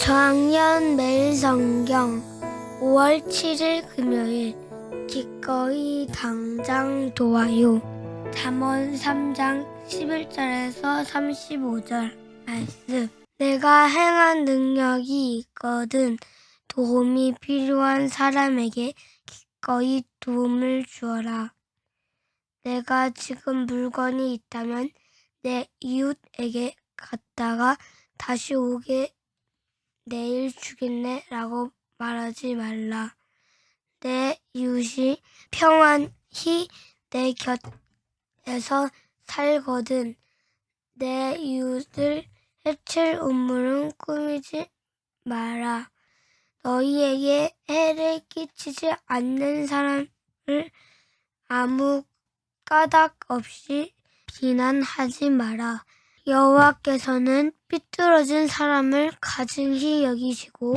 저학년 매일 성경 5월 7일 금요일 기꺼이 당장 도와요. 잠언 3장 11절에서 35절 말씀. 내가 행한 능력이 있거든 도움이 필요한 사람에게 기꺼이 도움을 주어라. 내가 지금 물건이 있다면 내 이웃에게 갔다가 다시 오게 내일 주겠네 라고 말하지 말라. 내 이웃이 평안히 내 곁에서 살거든 내 이웃을 해칠 음물은 꾸미지 마라. 너희에게 해를 끼치지 않는 사람을 아무 까닭 없이 비난하지 마라. 여호와께서는 삐뚤어진 사람을 가증히 여기시고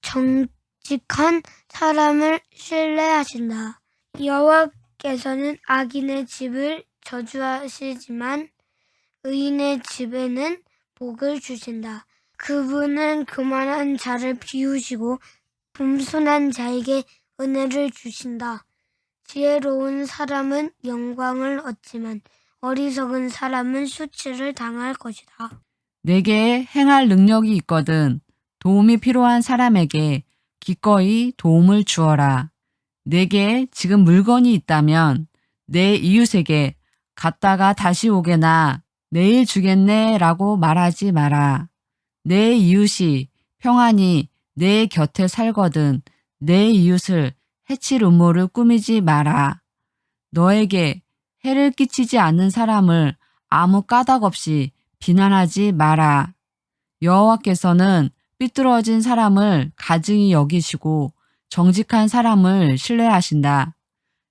정직한 사람을 신뢰하신다. 여호와께서는 악인의 집을 저주하시지만 의인의 집에는 복을 주신다. 그분은 교만한 자를 비우시고 분순한 자에게 은혜를 주신다. 지혜로운 사람은 영광을 얻지만 어리석은 사람은 수치를 당할 것이다. 내게 행할 능력이 있거든 도움이 필요한 사람에게 기꺼이 도움을 주어라. 내게 지금 물건이 있다면 내 이웃에게 갔다가 다시 오게나 내일 주겠네 라고 말하지 마라. 내 이웃이 평안히 내 곁에 살거든 내 이웃을 해칠 음모를 꾸미지 마라. 너에게 해를 끼치지 않는 사람을 아무 까닭 없이 비난하지 마라. 여호와께서는 삐뚤어진 사람을 가증히 여기시고 정직한 사람을 신뢰하신다.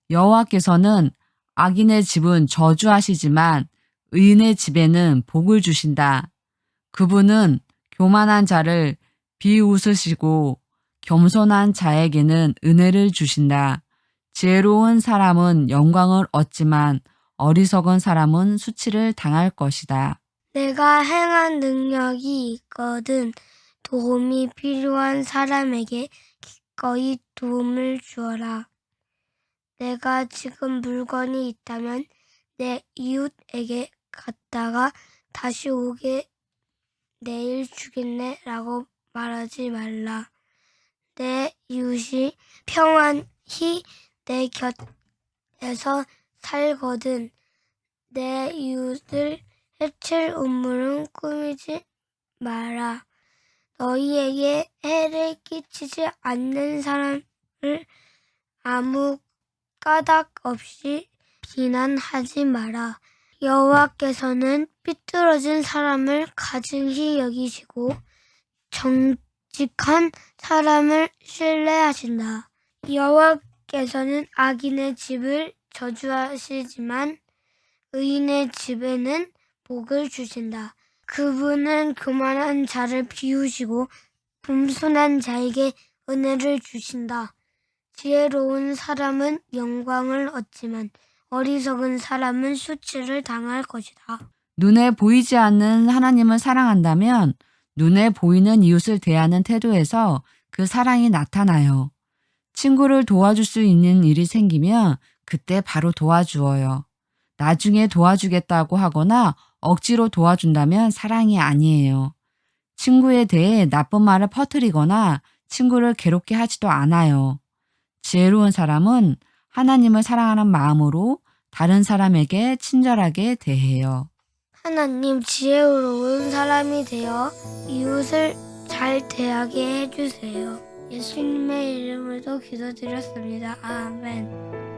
여호와께서는 악인의 집은 저주하시지만 의인의 집에는 복을 주신다. 그분은 교만한 자를 비웃으시고 겸손한 자에게는 은혜를 주신다. 지혜로운 사람은 영광을 얻지만 어리석은 사람은 수치를 당할 것이다. 내가 행한 능력이 있거든 도움이 필요한 사람에게 기꺼이 도움을 주어라. 내가 지금 물건이 있다면 내 이웃에게 갔다가 다시 오게 내일 주겠네 라고 말하지 말라. 내 이웃이 평안히 내 곁에서 살거든 내 이웃을 해칠 음물은 꾸미지 마라. 너희에게 해를 끼치지 않는 사람을 아무 까닭 없이 비난하지 마라. 여호와께서는 삐뚤어진 사람을 가증히 여기시고 정직한 사람을 신뢰하신다. 여호와께서는 악인의 집을 저주하시지만 의인의 집에는 복을 주신다. 그분은 교만한 자를 비우시고 분순한 자에게 은혜를 주신다. 지혜로운 사람은 영광을 얻지만 어리석은 사람은 수치를 당할 것이다. 눈에 보이지 않는 하나님을 사랑한다면 눈에 보이는 이웃을 대하는 태도에서 그 사랑이 나타나요. 친구를 도와줄 수 있는 일이 생기면 그때 바로 도와주어요. 나중에 도와주겠다고 하거나 억지로 도와준다면 사랑이 아니에요. 친구에 대해 나쁜 말을 퍼뜨리거나 친구를 괴롭게 하지도 않아요. 지혜로운 사람은 하나님을 사랑하는 마음으로 다른 사람에게 친절하게 대해요. 하나님 지혜로운 사람이 되어 이웃을 잘 대하게 해주세요. 예수님의 이름으로 기도드렸습니다. 아멘.